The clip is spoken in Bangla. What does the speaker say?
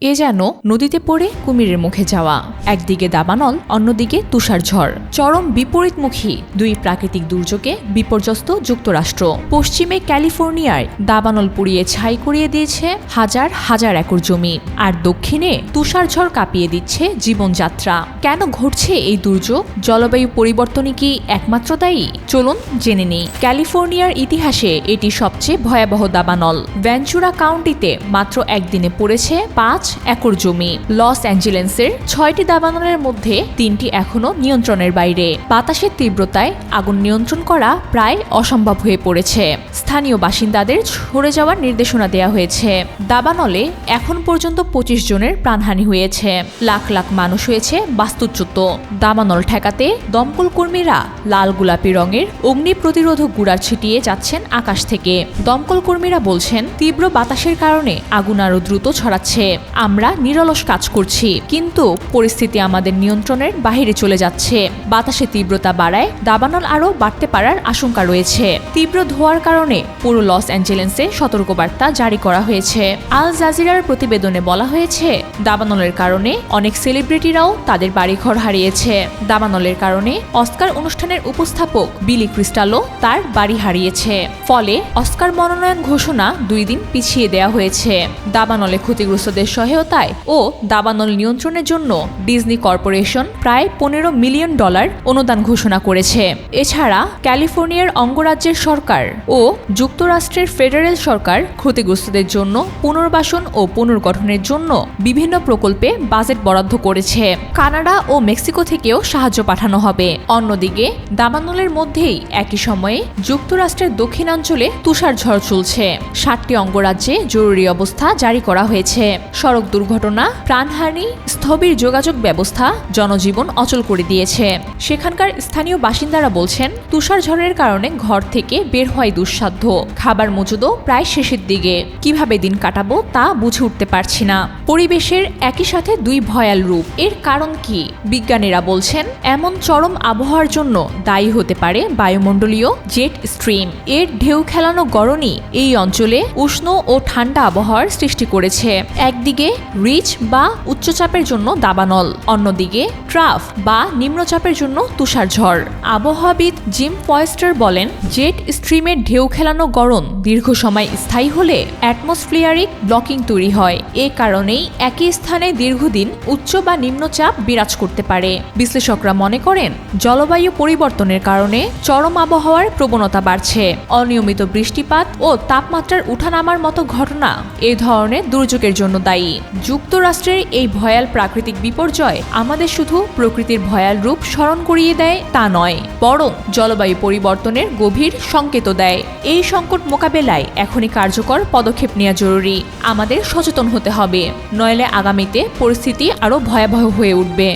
এ যেন নদীতে পড়ে কুমিরের মুখে যাওয়া। একদিকে দাবানল, অন্যদিকে তুষার ঝড়। চরম বিপরীতমুখী দুই প্রাকৃতিক দুর্যোগে বিপর্যস্ত যুক্তরাষ্ট্র। পশ্চিমে ক্যালিফোর্নিয়ায় দাবানল পুড়িয়ে ছাই করিয়ে দিয়েছে হাজার হাজার একর জমি। আর দক্ষিণে তুষার ঝড় কাঁপিয়ে দিচ্ছে জীবনযাত্রা। কেন ঘটছে এই দুর্যোগ? জলবায়ু পরিবর্তনই কি একমাত্র দায়ী? চলুন জেনে নিই। ক্যালিফোর্নিয়ার ইতিহাসে এটি সবচেয়ে ভয়াবহ দাবানল। ভ্যাঞ্চুরা কাউন্টিতে মাত্র একদিনে পড়েছে পাঁচ একর জমি। লস অ্যাঞ্জেলেন্সের ছয়টি দাবানলের মধ্যে তিনটি এখনও নিয়ন্ত্রণের বাইরে। বাতাসের তীব্রতায় আগুন নিয়ন্ত্রণ করা প্রায় অসম্ভব হয়ে পড়েছে। স্থানীয় বাসিন্দাদের সরে যাওয়ার নির্দেশনা দেওয়া হয়েছে। দাবানলে এখন পর্যন্ত পঁচিশ জনের প্রাণহানি হয়েছে। লাখ লাখ মানুষ হয়েছে বাস্তুচ্যুত। দাবানল ঠেকাতে দমকল কর্মীরা লাল গোলাপি রঙের অগ্নি প্রতিরোধক গুড়া ছিটিয়ে যাচ্ছেন আকাশ থেকে। দমকল কর্মীরা বলছেন, তীব্র বাতাসের কারণে আগুন আরও দ্রুত ছড়াচ্ছে। আমরা নিরলস কাজ করছি। কিন্তু পরিস্থিতি আমাদের নিয়ন্ত্রণের বাইরে চলে যাচ্ছে। বাতাসে তীব্রতা বাড়ায় দাবানল আরও বাড়তে পারার আশঙ্কা রয়েছে। তীব্র ধোয়ার কারণে পুরো লস অ্যাঞ্জেলেন্সে সতর্কবার্তা জারি করা হয়েছে। আল জাজিরার প্রতিবেদনে বলা হয়েছে, দাবানলের কারণে অনেক সেলিব্রিটিরাও তাদের বাড়িঘর হারিয়েছে। দাবানলের কারণে অস্কার অনুষ্ঠানের উপস্থাপক বিলি ক্রিস্টালও তার বাড়ি হারিয়েছে। ফলে অস্কার মনোনয়ন ঘোষণা দুই দিন পিছিয়ে দেওয়া হয়েছে। দাবানলে ক্ষতিগ্রস্তদের সহায়তায় ও দাবানল নিয়ন্ত্রণের জন্য ডিজনি কর্পোরেশন প্রায় পনেরো মিলিয়ন ডলার অনুদান ঘোষণা করেছে। এছাড়া ক্যালিফোর্নিয়ার অঙ্গরাজ্যের সরকার ও যুক্তরাষ্ট্রের ফেডারেল সরকার ক্ষতিগ্রস্তদের জন্য পুনর্বাসন ও পুনর্গঠনের জন্য বিভিন্ন প্রকল্পে বাজেট বরাদ্দ করেছে। কানাডা ও মেক্সিকো থেকেও সাহায্য পাঠানো হবে। অন্যদিকে, দাবানলের মধ্যেই একই সময়ে যুক্তরাষ্ট্রের দক্ষিণাঞ্চলে তুষার ঝড় চলছে। ষাটটি অঙ্গরাজ্যে জরুরি অবস্থা জারি করা হয়েছে। সড়ক দুর্ঘটনা, প্রাণহানি, স্থবির যোগাযোগ ব্যবস্থা, জনজীবন অচল করে দিয়েছে। সেখানকার স্থানীয় বাসিন্দারা বলছেন তুষার ঝড়ের কারণে ঘর থেকে বের হয় দুঃসাধ্য। খাবার মজুদও প্রায় শেষের দিকে। কীভাবে দিন কাটাবো তা বুঝে উঠতে পারছি না। পরিবেশের একই সাথে দুই ভয়াল রূপ। এর কারণ কি? বিজ্ঞানীরা বলছেন, এমন চরম আবহাওয়ার জন্য দায়ী হতে পারে বায়ুমণ্ডলীয় জেট স্ট্রিম। এর ঢেউ খেলানো গরণই এই অঞ্চলে উষ্ণ ও ঠান্ডা আবহাওয়ার সৃষ্টি করেছে। একদিকে রিচ বা উচ্চচাপের জন্য দাবানল, অন্যদিকে ট্রাফ বা নিম্নচাপের জন্য তুষার ঝড় আবহাওয়াবিদ জিম পয়েস্টার বলেন, জেট স্ট্রিমের ঢেউ খেলানো গরম দীর্ঘ সময় স্থায়ী হলে অ্যাটমসফিয়ারিক ব্লকিং তৈরি হয়। এ কারণেই একই স্থানে দীর্ঘদিন উচ্চ বা নিম্নচাপ বিরাজ করতে পারে। বিশ্লেষকরা মনে করেন, জলবায়ু পরিবর্তনের কারণে চরম আবহাওয়ার প্রবণতা বাড়ছে। অনিয়মিত বৃষ্টিপাত ও তাপমাত্রার উঠানামার মতো ঘটনা এ ধরনের দুর্যোগের জন্য দায়ী। যুক্তরাষ্ট্রের এই ভয়াল প্রাকৃতিক বিপর্যয় আমাদের শুধু প্রকৃতির ভয়াল রূপ স্মরণ করিয়ে দেয় তা নয়, বরং জলবায়ু পরিবর্তনের গভীর সংকেত দেয়। এই সংকট মোকাবেলায় এখনই কার্যকর পদক্ষেপ নেওয়া জরুরি। আমাদের সচেতন হতে হবে। নইলে আগামীতে পরিস্থিতি আরও ভয়াবহ হয়ে উঠবে।